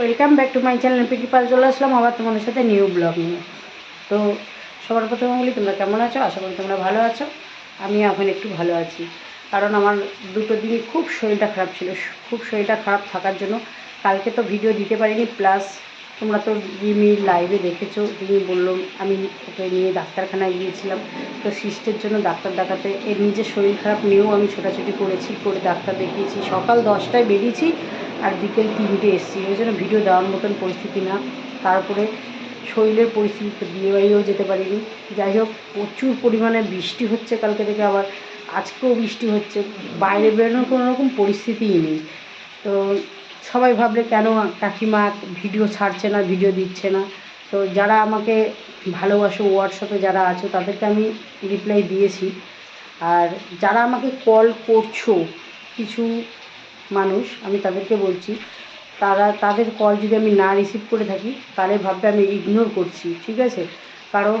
Welcome back to my channel PT Pal চলে আসলাম আবার তোমাদের সাথে নিউ ব্লগ নিয়ে। তো সবার প্রথমে বলি, তোমরা কেমন আছো? আশা করি তোমরা ভালো আছো। আমি এখন একটু ভালো আছি। কারণ আমার দুটো দিনই খুব শরীরটা খারাপ ছিল। খুব শরীরটা খারাপ থাকার জন্য কালকে তো ভিডিও দিতে পারিনি। প্লাস তোমরা তো রিমি লাইভে দেখেছ, তিনি বলল, আমি ওকে নিয়ে ডাক্তারখানায় গিয়েছিলাম। তো সিস্টের জন্য ডাক্তার দেখাতে, এর নিজের শরীর খারাপ, নিয়েও আমি ছোটাছুটি করেছি, করে ডাক্তার দেখিয়েছি। সকাল দশটায় বেরিয়েছি আর বিকেল তিনটে এসেছি। ওই জন্য ভিডিও দেওয়ার মতন পরিস্থিতি না। তারপরে শরীরের পরিস্থিতি বিয়ে বাড়িও যেতে পারিনি। যাই হোক, প্রচুর পরিমাণে বৃষ্টি হচ্ছে কালকে থেকে আবার। আজকেও বৃষ্টি হচ্ছে। বাইরে বেরোনোর কোনো রকম পরিস্থিতিই নেই। তো সবাই ভাবলে কেন কাকিমা ভিডিও ছাড়ছে না, ভিডিও দিচ্ছে না? তো যারা আমাকে ভালোবাসো হোয়াটসঅ্যাপে যারা আছো, তাদেরকে আমি রিপ্লাই দিয়েছি। আর যারা আমাকে কল করছ, কিছু মানুষ, আমি তাদেরকে বলছি, তারা, তাদের কল যদি আমি না রিসিভ করে থাকি, তাহলে ভাববে আমি ইগনোর করছি, ঠিক আছে? কারণ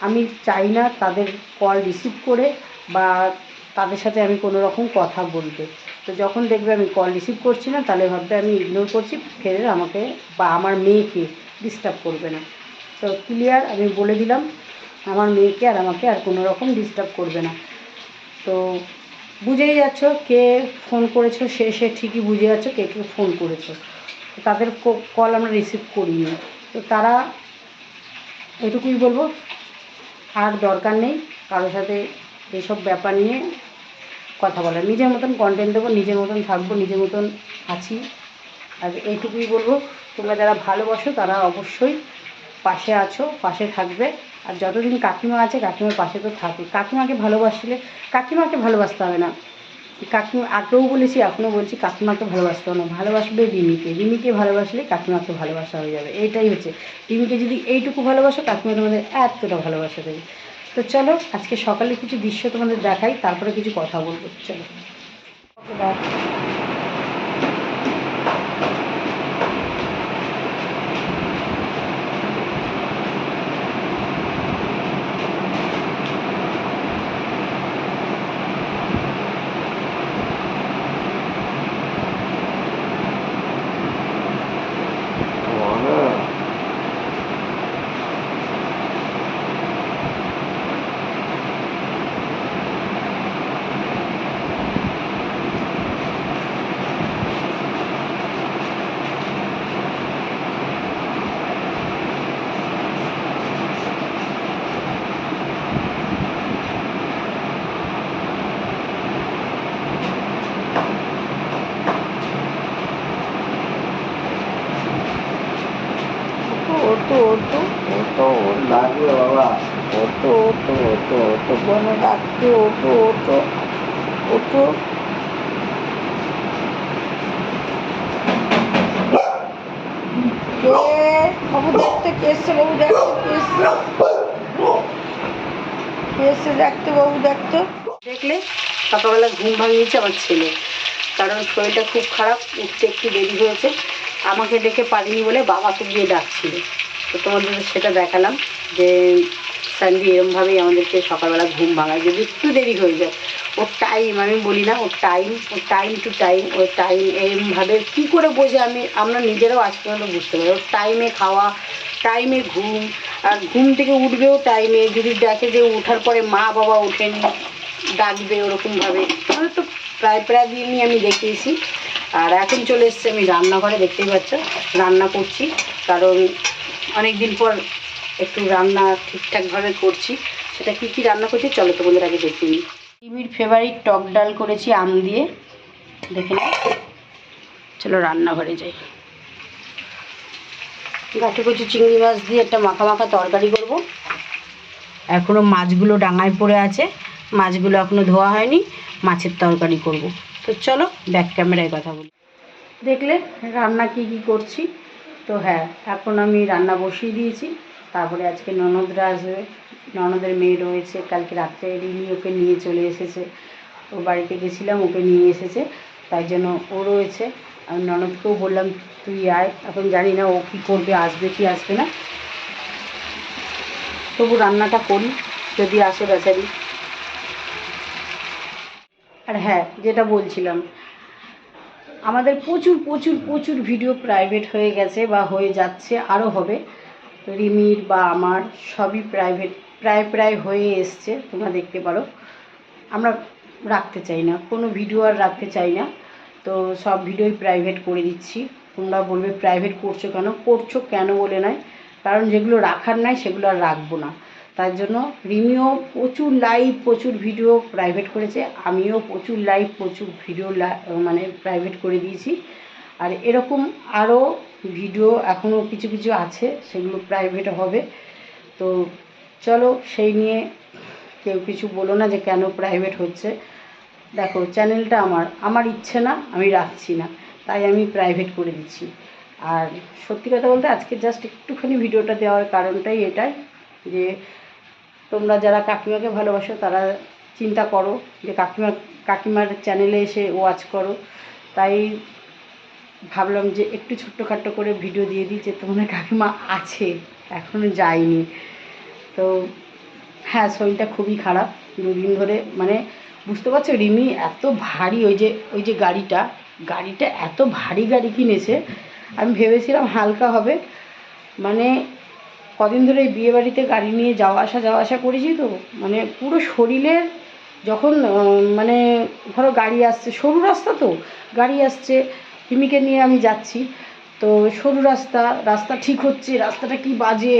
আমি চাই না তাদের কল রিসিভ করে বা তাদের সাথে আমি কোনো রকম কথা বলতে। তো যখন দেখবে আমি কল রিসিভ করছি না, তাহলে ভাববে আমি ইগনোর করছি, ফের আমাকে বা আমার মেয়েকে ডিস্টার্ব করবে না। তো ক্লিয়ার আমি বলে দিলাম, আমার মেয়েকে আর আমাকে আর কোনো রকম ডিস্টার্ব করবে না। তো বুঝেই যাচ্ছ কে ফোন করেছ, সে সে ঠিকই বুঝে যাচ্ছ কে কে ফোন করেছ। তাদের কল আমরা রিসিভ করিনি। তো তারা এটুকুই বলব, আর দরকার নেই কারোর সাথে এইসব ব্যাপার নিয়ে কথা বলার। নিজের মতন কন্টেন্ট দেবো, নিজের মতন থাকব, নিজের মতন আছি। আর এইটুকুই বলব, তোমরা যারা ভালোবাসো তারা অবশ্যই পাশে আছো, পাশে থাকবে। আর যতদিন কাকিমা আছে, কাকিমার পাশে তো থাকবে কাকিমাকে ভালোবাসলে কাকিমাকে ভালোবাসতে হবে না। কাকিমা, আগেও বলেছি, এখনও বলছি, কাকিমাকে ভালোবাসতে হবে না। ভালোবাসবে রিমিকে। রিমিকে ভালোবাসলে কাকিমাকে ভালোবাসা হয়ে যাবে। এইটাই হচ্ছে। রিমিকে যদি এইটুকু ভালোবাসো, কাকিমা তোমাদের এতটা ভালোবাসা দেবে। তো চলো, আজকে সকালে কিছু দৃশ্য তোমাদের দেখাই, তারপরে কিছু কথা বলব। চলো। ডাকছে ওটো ওটো ওটো বাবু। দেখতে কে? বাবু দেখতে কে এসছে? দেখতে বাবু দেখতো দেখলে, সকালবেলা ঘুম ভাঙিয়েছে আমার ছেলে। কারণ শরীরটা খুব খারাপ, উঠতে একটু দেরি হয়েছে। আমাকে ডেকে পারিনি বলে বাবাকে গিয়ে ডাকছিল। তো তোমাদের সেটা দেখালাম যে সানভি এরমভাবেই আমাদেরকে সকালবেলা ঘুম ভাঙায়। যদি একটু দেরি হয়ে যায় ওর টাইম আমি বলি না ওর টাইম ওর টাইম টু টাইম ওর টাইম এরমভাবে কী করে বোঝে আমি, আমরা নিজেরাও আজ পর্যন্ত বুঝতে পারি। ওর টাইমে খাওয়া টাইমে ঘুম, আর ঘুম থেকে উঠবেও টাইমে যদি দেখে যে ওঠার পরে মা বাবা ওঠেনি, ডাকবে ওরকমভাবে। মানে তো প্রায় প্রায় দিনই আমি দেখিয়েছি। আর এখন চলে এসছে আমি রান্নাঘরে, দেখতেই পাচ্ছ, রান্না করছি। কারণ অনেক দিন পর একটু রান্না ঠিকঠাকভাবে করছি। সেটা কী কী রান্না করছি চলো তোমাদের আগে দেখে নিই। টিভির ফেভারিট টক ডাল করেছি, আম দিয়ে। দেখে নাও চলো রান্নাঘরে যাই। গাঠি কচি চিংড়ি মাছ দিয়ে একটা মাখা মাখা তরকারি করব। এখনও মাছগুলো ডাঙায় পড়ে আছে। মাছগুলো এখনও ধোয়া হয়নি। মাছের তরকারি করব। তো চলো ব্যাক ক্যামেরায় কথা বলি। দেখলে রান্না কি কি করছি? তো হ্যাঁ এখন আমি রান্না বসিয়ে দিয়েছি। তারপরে আজকে ননদরা আসবে। ননদের মেয়ে রয়েছে, কালকে রাত্রে রিনি ওকে নিয়ে চলে এসেছে। ওর বাড়িতে গেছিলাম, ওকে নিয়ে এসেছে। তাই জন্য ও রয়েছে। আমি ননদকেও বললাম, তুই আয়। এখন জানি না ও কী করবে, আসবে কি আসবে না। তবু রান্নাটা করি, যদি আসে বেচারি। আর হ্যাঁ যেটা বলছিলাম আমাদের প্রচুর প্রচুর প্রচুর ভিডিও প্রাইভেট হয়ে গেছে বা হয়ে যাচ্ছে আরও হবে। রিমির বা আমার সবই প্রাইভেট প্রায় প্রায় হয়ে এসছে, তোমরা দেখতে পারো। আমরা রাখতে চাই না, কোনো ভিডিও আর রাখতে চাই না। তো সব ভিডিওই প্রাইভেট করে দিচ্ছি। তোমরা বলবে প্রাইভেট করছ কেন? করছ কেন বলে নয়। কারণ যেগুলো রাখার নাই, সেগুলো আর রাখব না। তার জন্য রিমিও প্রচুর লাইভ প্রচুর ভিডিও প্রাইভেট করেছে। আমিও প্রচুর লাইভ প্রচুর ভিডিও মানে প্রাইভেট করে দিয়েছি। আর এরকম আরও ভিডিও এখনও কিছু কিছু আছে, সেগুলো প্রাইভেট হবে। তো চলো সেই নিয়ে কেউ কিছু বলো না যে কেন প্রাইভেট হচ্ছে। দেখো চ্যানেলটা আমার। আমার ইচ্ছে না, আমি রাখছি না। তাই আমি প্রাইভেট করে দিচ্ছি। আর সত্যি কথা বলতে আজকে জাস্ট একটুখানি ভিডিওটা দেওয়ার কারণটাই এটাই যে তোমরা যারা কাকিমাকে ভালোবাসো, তারা চিন্তা করো যে কাকিমা, কাকিমার চ্যানেলে এসে ওয়াচ করো। তাই ভাবলাম যে একটু ছোট্টখাট্টো করে ভিডিও দিয়ে দিই যে তোমাদের কাকিমা আছে এখনও যায়নি। তো হ্যাঁ শরীরটা খুবই খারাপ। দুদিন ধরে মানে বুঝতে পারছ, রিমি এত ভারী ওই যে ওই যে গাড়িটা গাড়িটা এত ভারী গাড়ি কিনেছে। আমি ভেবেছিলাম হালকা হবে। মানে কদিন ধরে এই বিয়েবাড়িতে গাড়ি নিয়ে যাওয়া আসা যাওয়া আসা করেছি তো। মানে পুরো শরীরের যখন মানে ধরো গাড়ি আসছে, সরু রাস্তা তো, গাড়ি আসছে রিমিকে নিয়ে আমি যাচ্ছি। তো সরু রাস্তা রাস্তা ঠিক হচ্ছে, রাস্তাটা কি বাজে?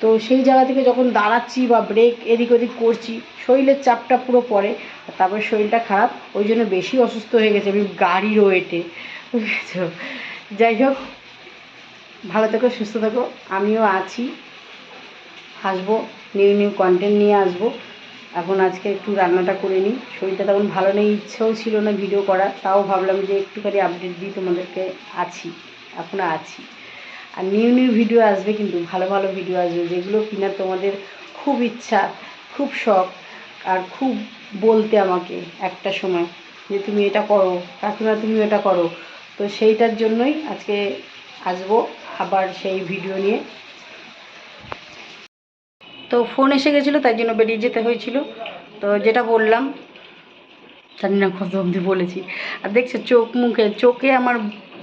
তো সেই জায়গা থেকে যখন দাঁড়াচ্ছি বা ব্রেক এদিক ওদিক করছি, শরীরের চাপটা পুরো পড়ে তারপরে শরীরটা খারাপ, ওই জন্য বেশি অসুস্থ হয়ে গেছে আমি গাড়ির ওয়েটে বুঝেছ? যাই হোক, ভালো থেকো, সুস্থ থেকো, আমিও আছি। আসব নিউ নিউ কন্টেন্ট নিয়ে আসব। এখন আজকে একটু রান্নাটা করে নিই। শরীরটা তেমন ভালো নেই, ইচ্ছেও ছিল না ভিডিও করা তাও ভাবলাম যে একটুখানি আপডেট দিই, তোমাদেরকে আছি এখনও আছি। আর নিউ নিউ ভিডিও আসবে কিন্তু, ভালো ভালো ভিডিও আসবে, যেগুলো কিনা তোমাদের খুব ইচ্ছা, খুব শখ, আর খুব বলতে আমাকে একটা সময়, যে তুমি এটা করো, কাকিমা তুমি এটা করো। তো সেইটার জন্যই আজকে আসব, আবার সেই ভিডিও নিয়ে। তো ফোন এসে গেছিল, তাই জন্য বেরিয়ে যেতে হয়েছিল। তো যেটা বললাম, জানি না কত অবধি বলেছি। আর দেখছ চোখ মুখে, চোখে আমার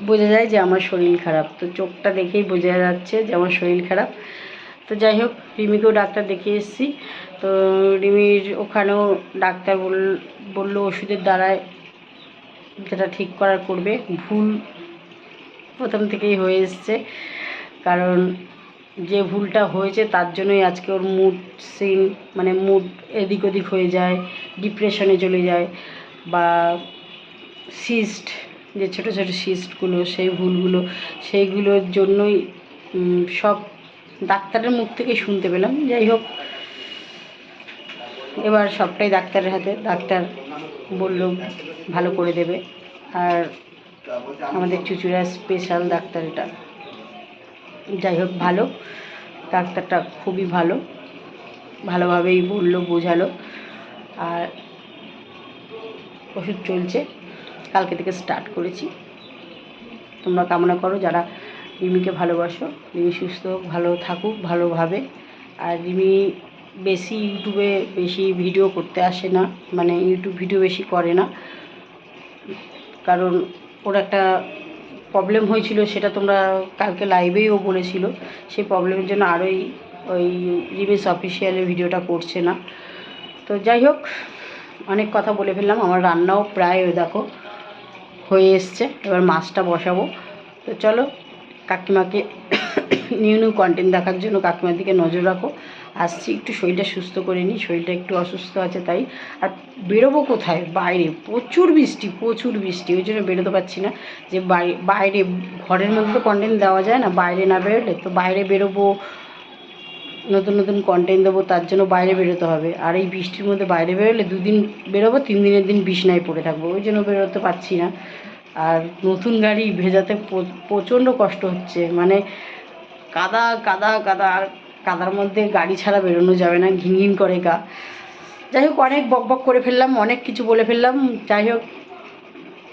বোঝা যায় যে আমার শরীর খারাপ। তো চোখটা দেখেই বোঝা যাচ্ছে যে আমার শরীর খারাপ। তো যাই হোক, রিমিকেও ডাক্তার দেখিয়ে এসেছি। তো রিমির ওখানেও ডাক্তার বল, বলল ওষুধের দ্বারায় যেটা ঠিক করার করবে। ভুল প্রথম থেকেই হয়ে এসছে। কারণ যে ভুলটা হয়েছে তার জন্যই আজকে ওর মুড সিন মানে মুড এদিক ওদিক হয়ে যায় ডিপ্রেশনে চলে যায় বা সিস্ট যে ছোট ছোট সিস্টগুলো সেই ভুলগুলো, সেইগুলোর জন্যই সব ডাক্তারের মুখ থেকে শুনতে পেলাম। যাই হোক, এবার সবটাই ডাক্তারের হাতে, ডাক্তার বলল ভালো করে দেবে। আর আমাদের চুচুড়া স্পেশাল ডাক্তার এটা। যাই হোক, ভালো। ডাক্তারটা খুবই ভালো। ভালোভাবেই বলল, বোঝালো। আর ওষুধ চলছে। কালকে থেকে স্টার্ট করেছি। তোমরা কামনা করো যারা রিমিকে ভালোবাসো, রিমি সুস্থ ভালো থাকুক, ভালোভাবে। আর রিমি বেশি ইউটিউবে বেশি ভিডিও করতে আসে না মানে ইউটিউব ভিডিও বেশি করে না। কারণ ওর একটা প্রবলেম হয়েছিল, সেটা তোমরা কালকে লাইভেও বলেছিল। সেই প্রবলেমের জন্য আরোই ওই রিমিস অফিসিয়ালের ভিডিওটা করছে না। তো যাই হোক, অনেক কথা বলে ফেললাম। আমার রান্নাও প্রায় দেখো হয়ে এসছে। এবার মাছটা বসাবো। তো চলো, কাকিমাকে নিউ নিউ কন্টেন্ট দেখার জন্য কাকিমার দিকে নজর রাখো। আসছি, একটু শরীরটা সুস্থ করে নিই, শরীরটা একটু অসুস্থ আছে তাই। আর বেরোবো কোথায়? বাইরে। প্রচুর বৃষ্টি প্রচুর বৃষ্টি। ওই জন্য বেরোতে পারছি না যে বাই- বাইরে ঘরের মধ্যে তো কন্টেন্ট দেওয়া যায় না, বাইরে না বেরোলে তো বাইরে বেরোবো। নতুন নতুন কন্টেন্ট দেবো, তার জন্য বাইরে বেরোতে হবে। আর এই বৃষ্টির মধ্যে বাইরে বেরোলে দুদিন বেরোবো, তিন দিনের দিন বিছনায় পড়ে থাকব। ওই জন্য বেরোতে পারছি না। আর নতুন গাড়ি ভেজাতে প্রচণ্ড কষ্ট হচ্ছে। মানে কাদা কাদা কাদা। আর কাদার মধ্যে গাড়ি ছাড়া বেরোনো যাবে না, ঘিন ঘিন করে গা। যাই হোক, অনেক বক বক করে ফেললাম, অনেক কিছু বলে ফেললাম। যাই হোক,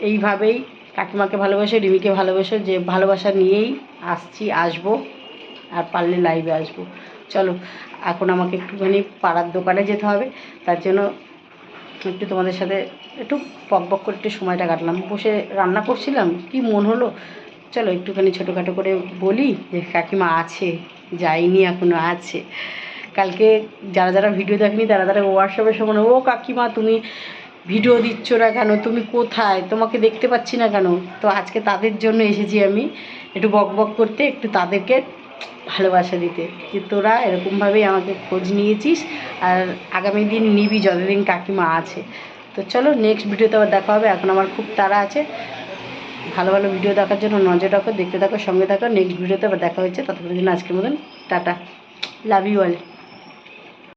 এইভাবেই কাকিমাকে ভালোবাসে, রিমিকে ভালোবাসে, যে ভালোবাসা নিয়েই আসছি, আসব, আর পারলে লাইভে আসব। চলো, এখন আমাকে একটুখানি পাড়ার দোকানে যেতে হবে। তার জন্য একটু তোমাদের সাথে একটু বক বক করে একটু সময়টা কাটলাম। বসে রান্না করছিলাম, কি মন হলো? চলো একটুখানি ছোটোখাটো করে বলি যে কাকিমা আছে যাইনি এখনও আছে। কালকে যারা যারা ভিডিও দেখেনি তারা তারা হোয়াটসঅ্যাপে সময় ও কাকিমা, তুমি ভিডিও দিচ্ছ না কেন? তুমি কোথায়? তোমাকে দেখতে পাচ্ছি না কেন? তো আজকে তাদের জন্য এসেছি আমি একটু বক বক করতে, একটু তাদেরকে ভালোবাসা দিতে, যে তোরা এরকমভাবেই আমাকে খোঁজ নিয়েছিস আর আগামী দিন নিবি যতদিন কাকিমা আছে। তো চলো নেক্সট ভিডিওতে আবার দেখা হবে, এখন আমার খুব তাড়া আছে। ভালো ভালো ভিডিও দেখার জন্য নজর রাখো, দেখতে থাকো, সঙ্গে থাকো নেক্সট ভিডিওতে আবার দেখা হচ্ছে। ততক্ষণের জন্য আজকের মতন, টাটা। Love you all